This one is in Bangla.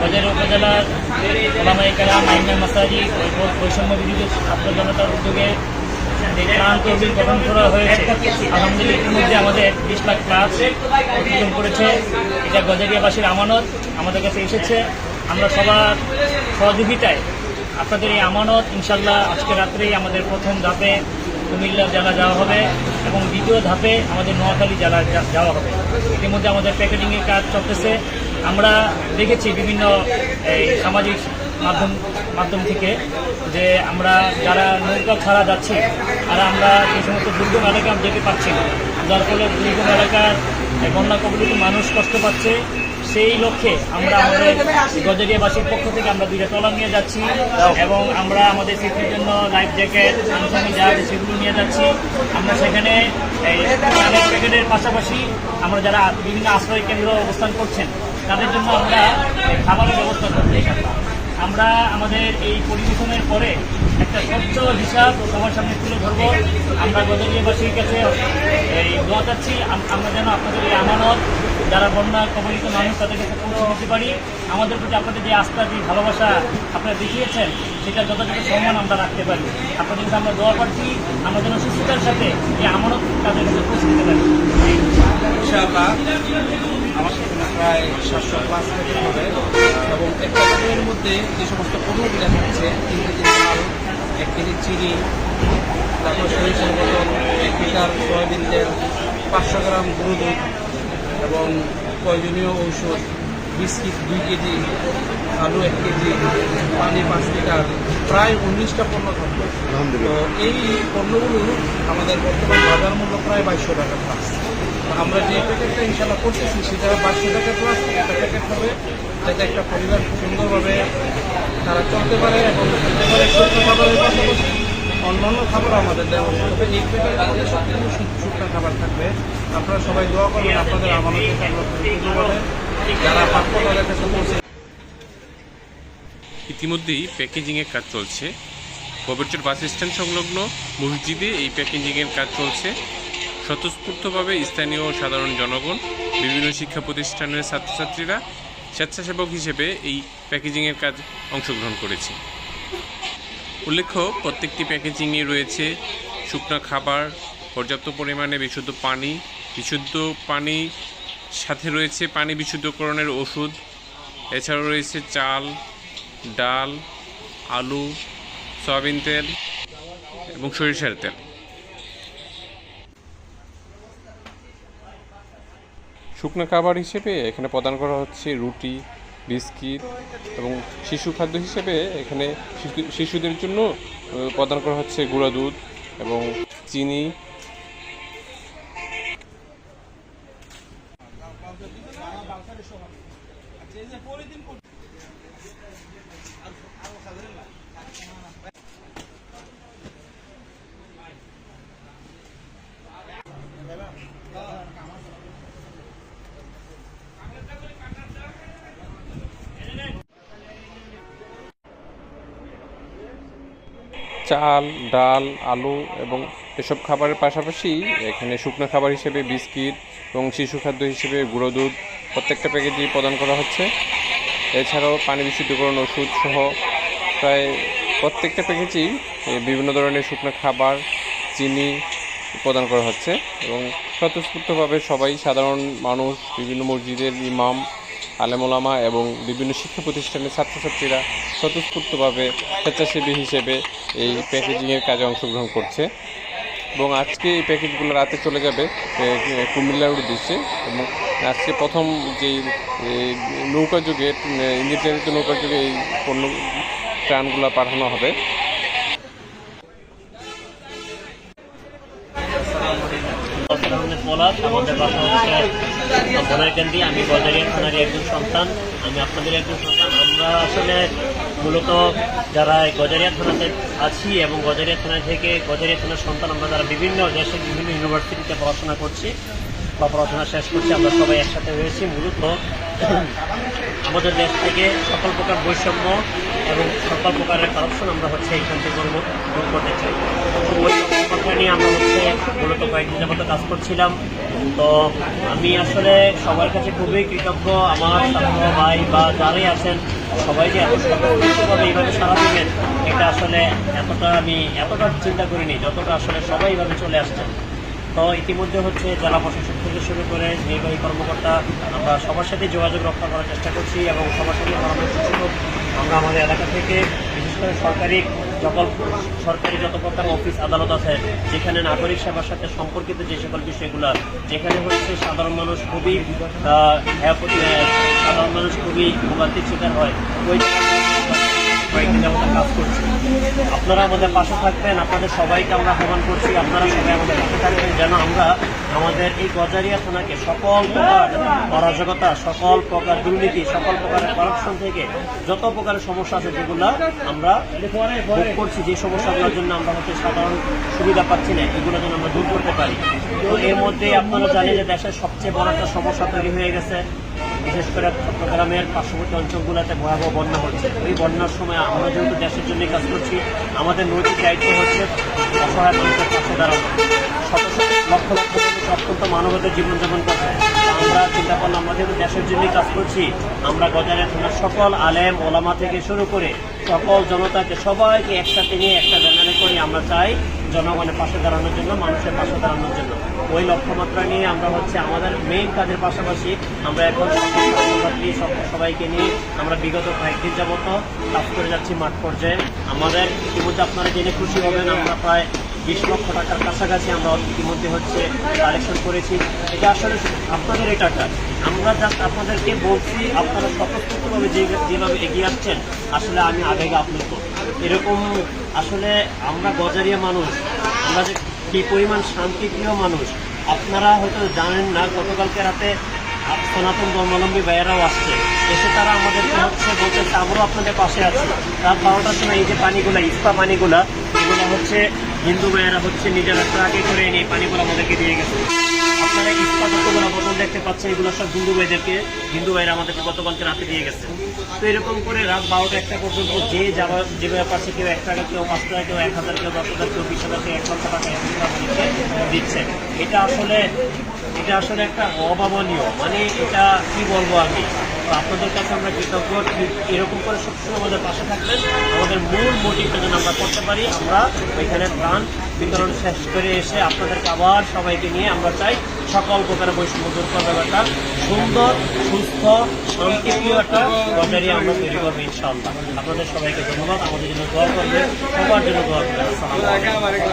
বাজার উপজেলার ওলামাই কালাম আইনাল মাসাজি বৈষম্য বিরোধী ছাত্র জনতার উদ্যোগে প্রাণ তহবিল গঠন করা হয়েছে আলহামদুলিল্লাহ ইতিমধ্যে আমাদের বিশ লাখ ক্লাস অর্জন করেছে এটা গজারিয়াবাসীর আমানত আমাদের কাছে এসেছে আমরা সবার সহযোগিতায় আপনাদের এই আমানত ইনশাল্লাহ আজকে রাত্রেই আমাদের প্রথম ধাপে কুমিল্লা জেলা যাওয়া হবে এবং দ্বিতীয় ধাপে আমাদের নোয়াখালী জেলা যাওয়া হবে। ইতিমধ্যে আমাদের প্যাকেজিংয়ের কাজ চলতেছে। আমরা দেখেছি বিভিন্ন, এই সামাজিক মাধ্যম মাধ্যম থেকে যে আমরা যারা নৌকা ছাড়া যাচ্ছি আর আমরা যে সমস্ত দুর্গম এলাকা আমরা যেতে পারছি না। যার ফলে দুর্গম এলাকার এই বন্যা কবলিত মানুষ কষ্ট পাচ্ছে। সেই লক্ষ্যে আমরা আমাদের গজরিয়াবাসীর পক্ষ থেকে আমরা দুইটা ট্রলার নিয়ে যাচ্ছি এবং আমরা আমাদের সেফটির জন্য লাইফ জ্যাকেট আনুষঙ্গিক যা আছে সেগুলো নিয়ে যাচ্ছি। আমরা সেখানে প্যাকেটের পাশাপাশি আমরা যারা বিভিন্ন আশ্রয় কেন্দ্র অবস্থান করছেন, তাদের জন্য আমরা খাবারের ব্যবস্থা করছি। আমরা আমাদের এই পরিবেশনের পরে একটা স্বচ্ছ হিসাব সবার সামনে তুলে ধরবো। আমরা গদরিয়াবাসীর কাছে এই দোয়া চাচ্ছি আমরা যেন আপনাদের এই আমানত, যারা বন্যা কবলিত মানুষ, তাদের কাছে পৌঁছে দিতে পারি। আমাদের প্রতি আপনাদের যে আস্থা, যে ভালোবাসা আপনারা দেখিয়েছেন, সেটা যথাযথ সম্মান আমরা রাখতে পারি। আপনাদের কাছে আমরা দোয়া পাচ্ছি আমরা যেন সুস্থতার সাথে এই আমানত তাদের কাছে পৌঁছে দিতে পারি ইনশাআল্লাহ আমার সেখানে প্রায় সাতশো প্লাস প্যাকেট হবে। এবং একটা প্যাকেটের মধ্যে যে সমস্ত পণ্যগুলো থাকছে তিন কেজি চাল এক কেজি চিনি তারপর সরিষার বোতল এক লিটার সয়াবিন তেল পাঁচশো গ্রাম গুঁড়ো দুধ এবং প্রয়োজনীয় ঔষধ বিস্কিট দুই কেজি আলু এক কেজি পানি পাঁচ লিটার প্রায় উনিশটা পণ্য থাকবে। তো এই পণ্যগুলো আমাদের বর্তমান বাজার মূল্য প্রায় বাইশশো টাকা প্লাস তো আমরা যে প্যাকেটটা ইনশাল্লাহ করতেছি, সেটা বাইশশো টাকা প্লাস একটা প্যাকেট হবে। যাতে একটা পরিবার সুন্দরভাবে তারা চলতে পারে এবং চলতে পারে শুকনো খাবারের পাশাপাশি অন্যান্য খাবার আমাদের দেওয়া তবে এই প্যাকেটের মধ্যে সব কিছু শুকনো খাবার থাকবে। আপনারা সবাই দোয়া করবেন, আপনাদের আমাদের যারা প্রাপ্য তাদের কাছে পৌঁছে ইতিমধ্যেই প্যাকেজিংয়ের কাজ চলছে। কবরচর বাস স্ট্যান্ড সংলগ্ন মসজিদে এই প্যাকেজিংয়ের কাজ চলছে। স্বতঃস্ফূর্তভাবে স্থানীয় সাধারণ জনগণ, বিভিন্ন শিক্ষা প্রতিষ্ঠানের ছাত্রছাত্রীরা স্বেচ্ছাসেবক হিসেবে এই প্যাকেজিংয়ের কাজ অংশগ্রহণ করেছে। উল্লেখ্য, প্রত্যেকটি প্যাকেজিংয়ে রয়েছে শুকনো খাবার, পর্যাপ্ত পরিমাণে বিশুদ্ধ পানি বিশুদ্ধ পানি, সাথে রয়েছে পানি বিশুদ্ধকরণের ওষুধ, এছাড়াও রয়েছে চাল, ডাল, আলু, সয়াবিন তেল এবং সরিষার তেল। শুকনো খাবার হিসেবে এখানে প্রদান করা হচ্ছে রুটি, বিস্কিট এবং শিশু খাদ্য হিসেবে এখানে শিশু- শিশুদের জন্য প্রদান করা হচ্ছে গুঁড়া দুধ এবং চিনি। চাল, ডাল, আলু এবং এসব খাবারের পাশাপাশি এখানে শুকনো খাবার হিসেবে বিস্কিট এবং শিশু খাদ্য হিসেবে গুঁড়ো দুধ প্রত্যেকটা প্যাকেটই প্রদান করা হচ্ছে। এছাড়াও পানি বিশুদ্ধকরণ ওষুধ সহ প্রায় প্রত্যেকটা প্যাকেজেই বিভিন্ন ধরনের শুকনো খাবার, চিনি প্রদান করা হচ্ছে এবং স্বতঃস্ফূর্তভাবে সবাই সাধারণ মানুষ, বিভিন্ন মসজিদের ইমাম আলেমোলামা এবং বিভিন্ন শিক্ষা প্রতিষ্ঠানের ছাত্রছাত্রীরা স্বতঃস্ফূর্তভাবে স্বেচ্ছাসেবী হিসেবে এই প্যাকেজিংয়ের কাজে অংশগ্রহণ করছে। এবং আজকে এই প্যাকেজগুলো রাতে চলে যাবে কুমিল্লার উদ্দেশ্যে। এবং আজকে প্রথম এ, নৌকা যুগে ইঞ্জিন চালিত নৌকা যুগে এই পণ্য ট্রানগুলো পাঠানো হবে। পলাশ আমাদের বাসা হচ্ছে বনারকান্দি আমি গজারিয়া থানারই একজন সন্তান, আমি আপনাদের একজন সন্তান। আমরা আসলে মূলত যারা গজারিয়া থানাতে আছি এবং গজারিয়া থানা থেকে গজারিয়া থানার সন্তান, আমরা যারা বিভিন্ন দেশের বিভিন্ন ইউনিভার্সিটিতে পড়াশোনা করছি বা পড়াশোনা শেষ করছি, আমরা সবাই একসাথে হয়েছি। মূলত আমাদের দেশ থেকে সকল প্রকার বৈষম্য এবং সকল প্রকারের কারাপশন আমরা হচ্ছে এইখান থেকে দূর করতে চাই। ওই কথা নিয়ে আমরা হচ্ছে মূলত কয়েকদিন যাবত কাজ করছিলাম। তো আমি আসলে সবার কাছে খুবই কৃতজ্ঞ। আমার ছাত্র ভাই বা যারাই আছেন সবাই যে এত এইভাবে সারা দিবেন, এটা আসলে এতটা আমি এতটা চিন্তা করিনি, যতটা আসলে সবাই এইভাবে চলে আসছেন তো ইতিমধ্যে হচ্ছে জেলা প্রশাসন থেকে শুরু করে নির্বাহী কর্মকর্তা, আমরা সবার সাথে যোগাযোগ রক্ষা করার চেষ্টা করছি এবং সবার সাথে পরামর্শ আমরা আমাদের এলাকা থেকে বিশেষ করে সরকারি সকল সরকারি যত প্রকার অফিস আদালত আছে যেখানে নাগরিক সেবার সাথে সম্পর্কিত যে সকল বিষয়গুলো যেখানে হচ্ছে সাধারণ মানুষ খুবই হ্যাঁ, সাধারণ মানুষ খুবই ভোগান্তির শিকার হয় ওই কয়েকদিন কাজ করছি। আপনারা আমাদের পাশে থাকবেন, আপনাদের সবাইকে আমরা আহ্বান করছি, আপনারা সবাই আমাদের পাশে থাকবেন, যেন আমরা আমাদের এই গজারিয়া থানাকে সকল প্রকার অরাজকতা, সকল প্রকার দুর্নীতি, সকল প্রকারের করাপশন থেকে যত প্রকারের সমস্যা আছে যেগুলো আমরা করছি, যে সমস্যাগুলোর জন্য আমরা হচ্ছে সাধারণ সুবিধা পাচ্ছি না, এগুলো যেন আমরা দূর করতে পারি। তো এর মধ্যে আপনারা জানেন যে দেশের সবচেয়ে বড় একটা সমস্যা তৈরি হয়ে গেছে। বিশেষ করে চট্টগ্রামের পার্শ্ববর্তী অঞ্চলগুলোতে ভয়াবহ বন্যা হচ্ছে। এই বন্যার সময় আমরা যেহেতু দেশের জন্যই কাজ করছি, আমাদের নৈতিক দায়িত্ব হচ্ছে অসহায় মানুষের পাশে দাঁড়ানো। শত শত লক্ষ লক্ষ মানুষ অত্যন্ত মানবতার জীবনযাপন করছে। আমরা চিন্তা করলাম, আমরা যেহেতু দেশের জন্যই কাজ করছি, আমরা গজারে থানার সকল আলেম, ওলামা থেকে শুরু করে সকল জনতাকে সবাইকে একসাথে নিয়ে একটা ব্যানারে করে আমরা চাই জনগণের পাশে দাঁড়ানোর জন্য, মানুষের পাশে দাঁড়ানোর জন্য। ওই লক্ষ্যমাত্রা নিয়ে আমরা হচ্ছে আমাদের মেইন কাজের পাশাপাশি আমরা এখন সবাইকে নিয়ে আমরা বিগত কয়েকদিন যাবত কাজ করে যাচ্ছি মাঠ পর্যায়ে। আমাদের ইতিমধ্যে আপনারা জেনে খুশি হবেন, আমরা প্রায় বিশ লক্ষ টাকার কাছাকাছি আমরা ইতিমধ্যে হচ্ছে কালেকশন করেছি। এটা আসলে আপনাদের এই টাকা আমরা জাস্ট আপনাদেরকে বলছি, আপনারা স্বতঃস্ফূর্তভাবে যেভাবে এগিয়ে আসছেন, আসলে আমি আবেগে আপ্লুত। এরকম আসলে আমরা গজারিয়া মানুষ, আমরা যে কি পরিমাণ শান্তিপ্রিয় মানুষ, আপনারা হয়তো জানেন না, গতকালকে রাতে সনাতন ধর্মাবলম্বী ভাইয়েরাও আসছে। এসে তারা আমাদেরকে হচ্ছে বলতেছে, আমরাও আপনাদের পাশে আছি। রাত বারোটার সময় এই যে পানিগুলা, ইস্পা পানিগুলা, এগুলো হচ্ছে হিন্দু ভাইয়েরা হচ্ছে নিজেরা ট্রাকে করে এনে পানিগুলো আমাদেরকে দিয়ে গেছে। দেখতে পাচ্ছেন, এগুলো সব হিন্দু ভাইদেরকে, হিন্দু ভাইরা আমাদেরকে গতকালকে রাতে দিয়ে গেছে। তো এরকম করে রাত বারোটা একটা পর্যন্ত যে যাওয়া যেভাবে পারছে কেউ এক কেউ পাঁচ কেউ এক হাজার, কেউ দশ হাজার, কেউ বিশ এক লক্ষ টাকা দিচ্ছে। এটা আসলে এটা আসলে একটা অভাবনীয় মানে এটা কি বলব আমি? আপনাদের কাছে আমরা কৃতজ্ঞ। ঠিক এরকম করে সবসময় আমাদের পাশে থাকবেন। আমাদের মূল মোটিভটা যেন আমরা করতে পারি, আমরা ওইখানে প্রাণ বিতরণ শেষ করে এসে আপনাদেরকে আবার সবাইকে নিয়ে আমরা চাই সকল প্রকারের বৈষম্য দূর করার একটা সুন্দর, সুস্থ, শান্তিপ্রিয় একটা গজারি আমরা তৈরি করব ইনশাআল্লাহ। আপনাদের সবাইকে ধন্যবাদ। আমাদের জন্য দোয়া করবেন, সবার জন্য দোয়া আলাইকুম।